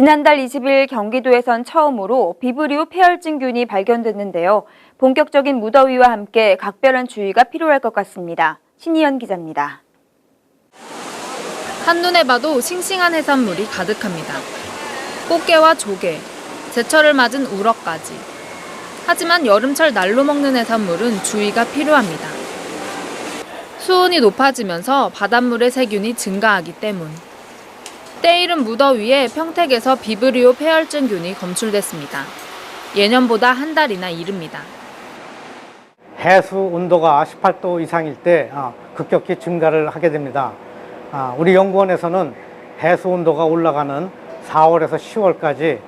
지난달 20일 경기도에선 처음으로 비브리오 폐혈증균이 발견됐는데요. 본격적인 무더위와 함께 각별한 주의가 필요할 것 같습니다. 신희연 기자입니다. 한눈에 봐도 싱싱한 해산물이 가득합니다. 꽃게와 조개, 제철을 맞은 우럭까지. 하지만 여름철 날로 먹는 해산물은 주의가 필요합니다. 수온이 높아지면서 바닷물의 세균이 증가하기 때문. 때이른 무더위에 평택에서 비브리오 폐혈증균이 검출됐습니다. 예년보다 한 달이나 이릅니다. 해수 온도가 18도 이상일 때 아, 급격히 증가를 하게 됩니다. 아, 우리 연구원에서는 해수 온도가 올라가는 4월에서 10월까지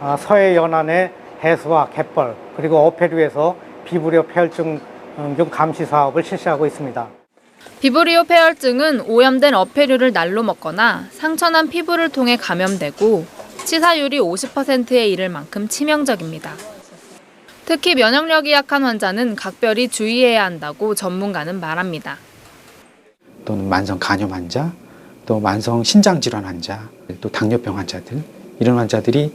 아, 서해 연안의 해수와 갯벌 그리고 어패류에서 비브리오 폐혈증 음, 등 감시 사업을 실시하고 있습니다. 비브리오 폐혈증은 오염된 어패류를 날로 먹거나 상처난 피부를 통해 감염되고 치사율이 50%에 이를 만큼 치명적입니다. 특히 면역력이 약한 환자는 각별히 주의해야 한다고 전문가는 말합니다. 또는 만성 간염 환자, 또 만성 신장 질환 환자, 또 당뇨병 환자들 이런 환자들이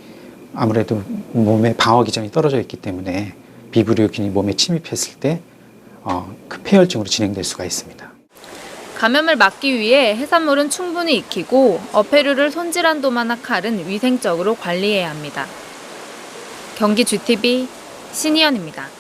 아무래도 몸의 방어 기전이 떨어져 있기 때문에 비브리오균이 몸에 침입했을 때 어, 그 폐혈증으로 진행될 수가 있습니다. 감염을 막기 위해 해산물은 충분히 익히고 어패류를 손질한 도마나 칼은 위생적으로 관리해야 합니다. 경기 GTV 신희연입니다.